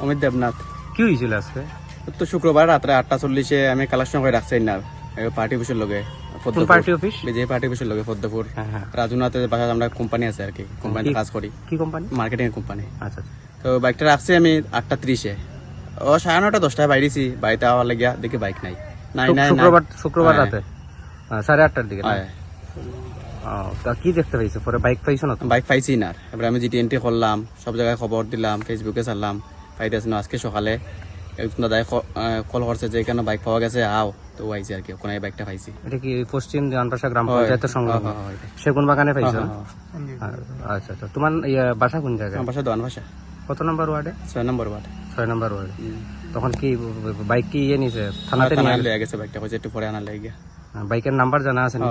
অমিত দেবনাথ। কি হয়েছিল আজকে? তো শুক্রবার রাত্রে আটটা চল্লিশে আমি কালেকশন করে রাখছি না পার্টি অফিসের লগে কোন পার্টি অফিস বিজেপি পার্টি অফিসের লগে পদ্মপুর রাজুনাথের বাসা আমরা কোম্পানি আছে আর কি কোম্পানিতে কি- কাজ করি। কি কোম্পানি মার্কেটিং কোম্পানি আচ্ছা আচ্ছা। তো বাইকটা রাখছি আমি আটটা ত্রিশে। ও সাড়ে নটা দশটায় বাইরেছি বাড়িতে আওয়ার লাগিয়া দেখি বাইক নাই। নাই নাই শুক্রবার শুক্রবার হ্যাঁ। রাতে? সাড়ে আটটার দিকে না? হ্যাঁ। তা কি দেখতে পাইছো? পরে বাইক পাইছো না বাইক পাইছি না এবার আমি করলাম সব জায়গায় খবর দিলাম ফেসবুকে ছাড়লাম। পাইতেছি না আজকে সকালে একজন দাদাই কল করছে যে এখানে বাইক পাওয়া গেছে? আও। তো আইছে আর কি ওখানে এই বাইকটা পাইছি। এটা কি পশ্চিম জানপাশা গ্রাম। পঞ্চায়েতের সংলগ্ন? হ্যাঁ, হ্যাঁ, হ্যাঁ। সেগুন বাগানে পাইছো? আচ্ছা আচ্ছা। তোমার ইয়ে, বাসা কোন জায়গায়? বাসা দোয়ান ভাষা কত নম্বর ওয়ার্ডে? ছয় নম্বর ওয়ার্ড। ছয় নম্বর ওয়ার্ডে। তখন কি বাইক কি ইয়ে নিছে? থানাতে নিয়ে লেগে গেছে বাইকটা হয়েছে একটু পরে আনা লেগে। বাইকের নাম্বার জানা আছে না?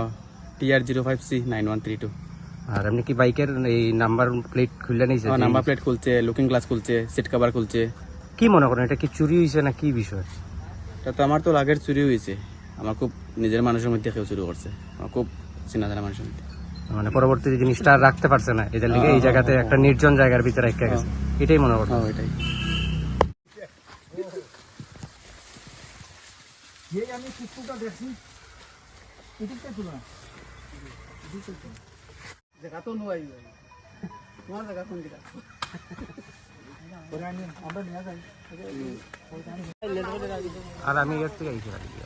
TR zero five C nine one three two আর এমনি কি বাইকের এই নাম্বার প্লেট খুললে নিছে নাম্বার প্লেট খুলছে লুকিং গ্লাস খুলছে সিট কভার খুলছে। কি মনে করেন এটা কি চুরি হয়েছে না কি বিষয়? এটা তো আমার তো লাগের চুরি হয়েছে। আমার খুব নিজের মানুষের মধ্যে কেউ চুরি করছে। আমার খুব চেনা জানা মানুষের মধ্যে। মানে পরবর্তী জিনিসটা আর রাখতে পারছে না। এদের লিগে এই জায়গাতে একটা নির্জন জায়গার ভিতরে রেখে গেছে। এটাই মনে করতো হ্যাঁ ওইটাই আর আমি এর থেকে আইছি বাড়ি গিয়ে।